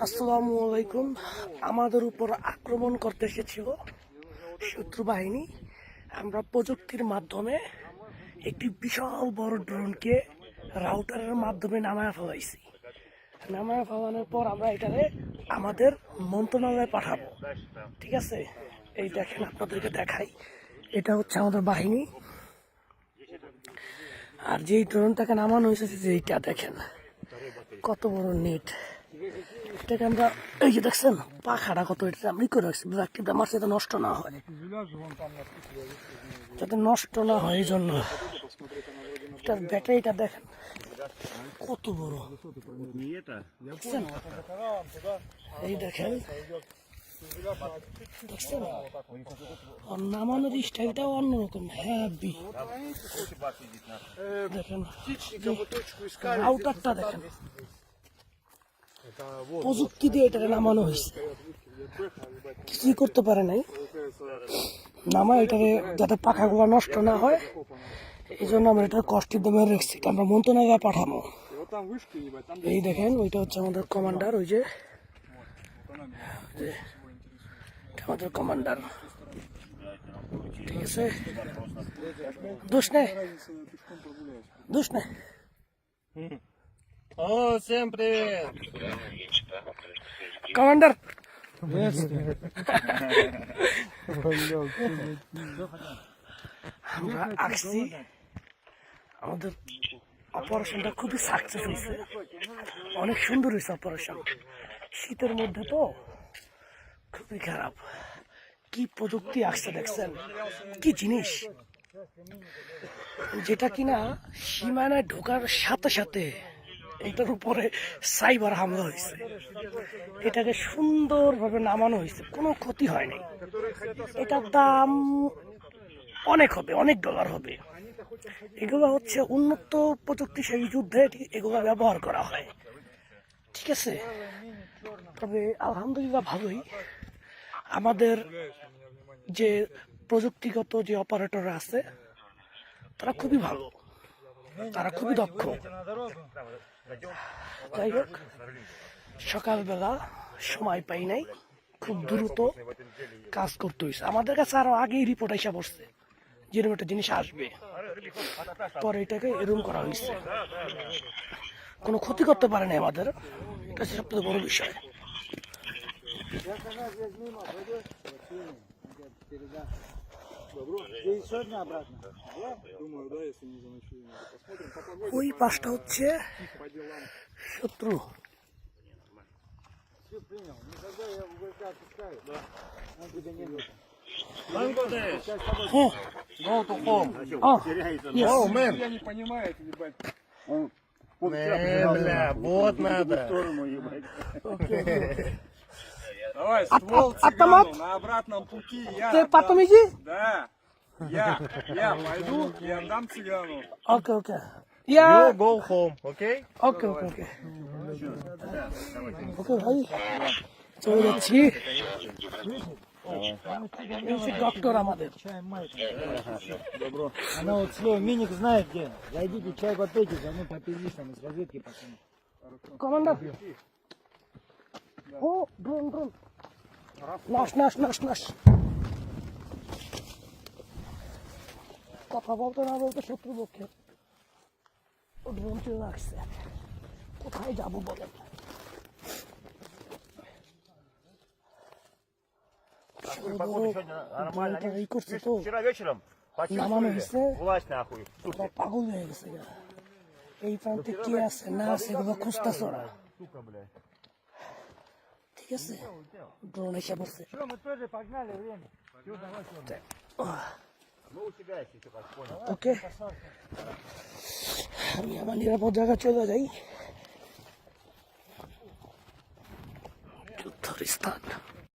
আসসালামু আলাইকুম। আমাদের উপর আক্রমণ করতে এসেছিল শত্রু বাহিনী। আমরা প্রযুক্তির মাধ্যমে একটি বিশাল বড় ড্রোনকে রাউটারের মাধ্যমে নামায় ফেলাইছি। নামায় ফেলানোর পর আমরা এটারে আমাদের মন্ত্রণালয়ে পাঠাবো। ঠিক আছে? এই দেখেন আপনাদেরকে দেখাই। এটা হচ্ছে আমাদের বাহিনী। আর যেই ড্রোনটাকে নামানো হয়েছে যে এইটা দেখেন। কত বড় নেট। এটাকে আমরা এই যে দেখছেন পাখাটা কত এটা আমি করে রাখছি ব্ল্যাকটিটা আমার যাতে নষ্ট না হয়। যাতে নষ্ট না হয় এই জন্য। এটার ব্যাটারিটা দেখেন কত বড়। এই দেখেন দেখছেন? নামানোর স্টাইলটাও অন্যরকম হ্যাভি দেখেন আউটারটা দেখেন। প্রযুক্তি দিয়ে এটা নামানো হয়েছে। কিছুই করতে পারে নাই। নামা এটাকে যাতে পাখাগুলো নষ্ট না হয়। এই জন্য আমরা এটা কষ্টের দামে রেখেছি। আমরা মন্ত্রণালয়ে পাঠাবো। এই দেখেন, ওইটা হচ্ছে আমাদের কমান্ডার ওই যে আমাদের কমান্ডার ঠিক আছে? দোষ দোষ নেই? О, всем привет! কমান্ডার আমরা আসছি আমাদের অপারেশনটা খুবই সাকসেস হয়েছে অনেক সুন্দর হয়েছে অপারেশন শীতের মধ্যে তো খুবই খারাপ কি প্রযুক্তি আসছে দেখছেন কি জিনিস যেটা কিনা সীমানায় ঢোকার সাথে সাথে এটার উপরে সাইবার হামলা হয়েছে। এটাকে সুন্দরভাবে নামানো হয়েছে। কোনো ক্ষতি হয়নি এটার দাম অনেক হবে, অনেক ডলার হবে। এগুলো হচ্ছে উন্নত প্রযুক্তিশালী যুদ্ধে এগুলো ব্যবহার করা হয়। ঠিক আছে? তবে আলহামদুলিল্লাহ ভালোই। আমাদের যে প্রযুক্তিগত যে অপারেটর আছে, তারা খুবই ভালো। তারা খুবই দক্ষ। যাই হোক, সকালবেলা সময় পাই নাই, খুব দ্রুত কাজ করতে হয়েছে আমাদের কাছে আরও আগেই রিপোর্ট এসে পড়ছে যেরকম একটা জিনিস আসবে। পরে এটাকে এরম করা হয়েছে কোনো ক্ষতি করতে পারে না আমাদের, এটা হচ্ছে সবথেকে বড় বিষয়। Сегодня обратно. Да? Думаю, да, если не заночуем. Посмотрим по погоде. Ой, пошел че? По делам. Шутру. Все принял. Никогда я уголька отпускаю. Да. Он тебя не любит. Фу! Ну, тухом! А, а. yes. мэн! Я не понимаю, это ебать. Он, он бля, вот надо. В сторону, ебать. Давай, А- ствол а- автомат? цыгану на обратном пути. Я Ты отдам. потом иди. Да. Я, я пойду и отдам цыгану. Okay okay yeah You go home, okay? ওকে ওকে ওকে ওকে ভাই চলে যাচ্ছি ডক্টর আমাদের Она вот слово миник знает где. Зайдите, чай попейте, за мной попились там из разведки пацаны. Commander O brum brum. Naş naş naş naş. Kapavoldan alıldı şutlu bakıyor. O drumcu naksı. Kutayı da bu balım. Это и курсы то. Вчера вечером почувствовали, власть нахуй. Погуляй, если я. И там такие нас, нас, и два куста сора. Сука, блядь. ঠিক আছে ড্রোন এসে বসে ওকে আমি আমার নিরাপদ জায়গা চলে যাই যুদ্ধর স্থান